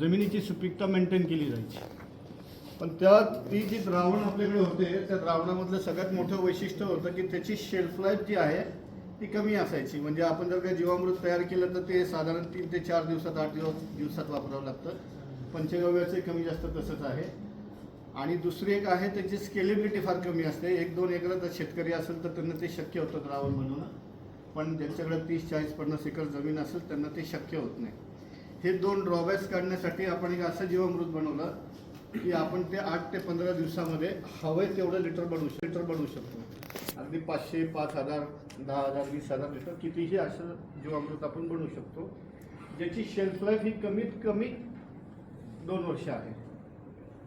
जमिनीची सुपीकता मेंटेन केली जायची. पण त्या ती जी द्रावण आपल्याकडे होते त्या द्रावणामधलं सगळ्यात मोठं वैशिष्ट्य होतं की त्याची शेल्फ लाईफ जी आहे ती कमी असायची. म्हणजे आपण जर का जीवामृत तयार केलं तर ते साधारण तीन ते चार दिवसात आठ दिवस दिवसात वापरावं लागतं. पंचगव्याचं कमी जास्त तसंच आहे. आणि दुसरी एक आहे त्याची स्केलेबिलिटी फार कमी असते. एक दोन एकर जर शेतकरी असेल तर त्यांना ते शक्य होतं द्रावण म्हणून. पण ज्यांच्याकडे तीस चाळीस पन्नास एकर जमीन असेल त्यांना ते शक्य होत नाही. हे दोन ड्रॉबॅक्स काढण्यासाठी आपण एक असं जीवामृत बनवलं की आपण ते आठ ते पंधरा दिवसामध्ये हवे तेवढं लिटर बनवू लिटर बनवू शकतो. अगदी पाचशे पाच हजार दहा हजार वीस हजार लिटर कितीही असं जीवामृत आपण बनवू शकतो. ज्याची शेल्फ लाईफ ही कमीत कमी दोन वर्ष आहे.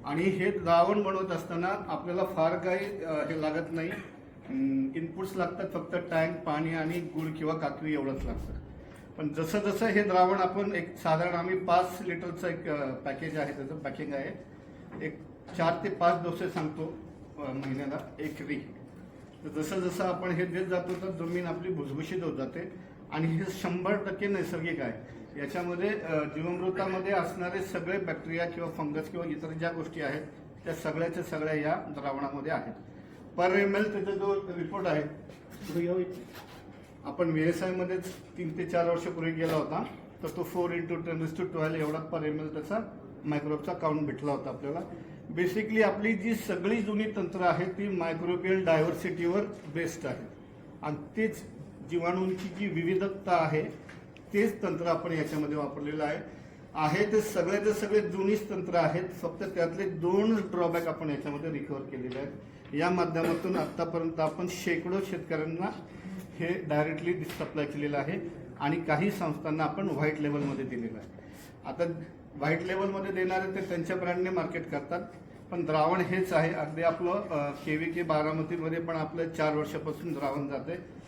आणि हे द्रावण बनवत असताना आपल्याला फार काही हे लागत नाही. इनपुट्स लागतात फक्त टँक पाणी आणि गुळ किंवा काकवी एवढंच लागतं. पण जसं जसं हे द्रावण आपण एक साधारण आम्ही पाच लिटरचं एक पॅकेज आहे त्याचं पॅकिंग आहे. एक चार ते पाच डोसे सांगतो महिन्याला एक री तर जसं जसं आपण हे देत जातो तर जमीन आपली भुसभुशीत होत जाते. आणि हे शंभर टक्के नैसर्गिक आहे. याच्यामध्ये जीवमृतामध्ये असणारे सगळे बॅक्टेरिया किंवा फंगस किंवा इतर ज्या गोष्टी आहेत त्या सगळ्याच्या सगळ्या या द्रावणामध्ये आहेत. पर एम एल त्याचा जो रिपोर्ट आहे आपण व्ही तीन ते चार वर्षापूर्वी गेला होता तर तो four into ten two twelve एवढा पर एम एल त्याचा मायक्रोबचा काउंट भेटला होता आपल्याला. बेसिकली आपली जी सगळी जुनी तंत्र आहेत ती मायक्रोबियल डायव्हर्सिटीवर बेस्ड आहे. आणि तेच जीवाणूंची जी विविधता आहे तेच तंत्र आपण याच्यामध्ये वापरलेलं आहे. आहे ते सगळे ते सगळे जुनीच तंत्र आहेत फक्त त्यातले दोन ड्रॉबॅक आपण याच्यामध्ये रिकवर केलेले आहेत. या माध्यमातून आतापर्यंत आपण शेकडो शेतकऱ्यांना हे डायरेक्टली सप्लाय केलेलं आहे आणि काही संस्थांना आपण व्हाईट लेवलमध्ये दिलेलं आहे. आता व्हाईट लेवलमध्ये देणारे ते त्यांच्या ब्रँडने मार्केट करतात पण द्रावण हेच आहे. अगदी आपलं के व्ही के बारामतीमध्ये पण आपलं चार वर्षापासून द्रावण जाते आहे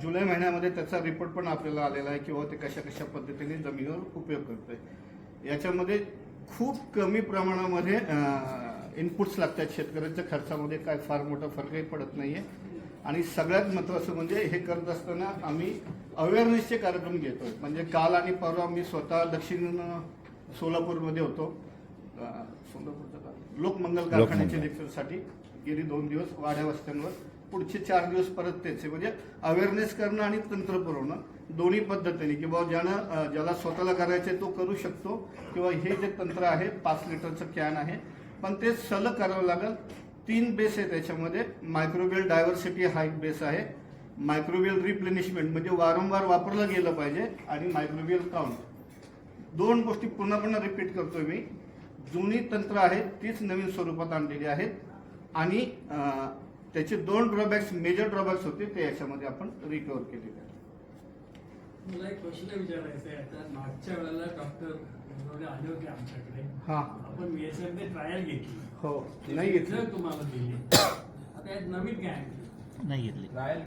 जुलै महिन्यामध्ये त्याचा रिपोर्ट पण आपल्याला आलेला आहे किंवा ते कशा कशा पद्धतीने जमिनीवर उपयोग करतोय. याच्यामध्ये खूप कमी प्रमाणामध्ये इनपुट्स लागतात शेतकऱ्यांच्या खर्चामध्ये. काय फार मोठा फरकही पडत नाही आहे आणि सगळ्यात महत्त्वाचं म्हणजे हे करत असताना आम्ही अवेअरनेसचे कार्यक्रम घेतोय. म्हणजे काल आणि परवा मी स्वतः दक्षिण सोलापूरमध्ये होतो. सोलापूरचं? लोकमंगल कारखान्याच्या लेक्चरसाठी गेली दोन दिवस वाड्या वस्त्यांवर. पुढचे चार दिवस परत तेच आहे म्हणजे अवेअरनेस करणं आणि तंत्र पुरवणं दोन्ही पद्धतीने. की बाबा ज्यानं ज्याला स्वतःला करायचं तो करू शकतो. किंवा हे जे तंत्र आहे पाच लिटरचं कॅन आहे. पण ते सलग करावं लागेल. तीन बेस आहे त्याच्यामध्ये. मायक्रोबियल डायव्हर्सिटी हा एक बेस आहे. मायक्रोबियल रिप्लेनिशमेंट म्हणजे वारंवार वापरलं गेलं पाहिजे आणि मायक्रोबियल काउंट दोन गोष्टी पुन्हा पुन्हा रिपीट करतोय मी. जुनी तंत्र आहेत तीच नवीन स्वरूपात आणलेली आहेत. आणि त्याचे दोन ड्रॉबॅक्स मेजर ड्रॉबॅक्स होते ते याच्यामध्ये आपण रिकवर केलेले आहेत. मला एक प्रश्न विचारायचा आहे. आता मागच्या वेळेला डॉक्टर आले होते आमच्याकडे. हां. आपण VSM ने ट्रायल घेतली. हो. नाही घेतलं. तुम्हाला दिले. आता यात नवीन काय आणलं? नाही घेतली. ट्रायल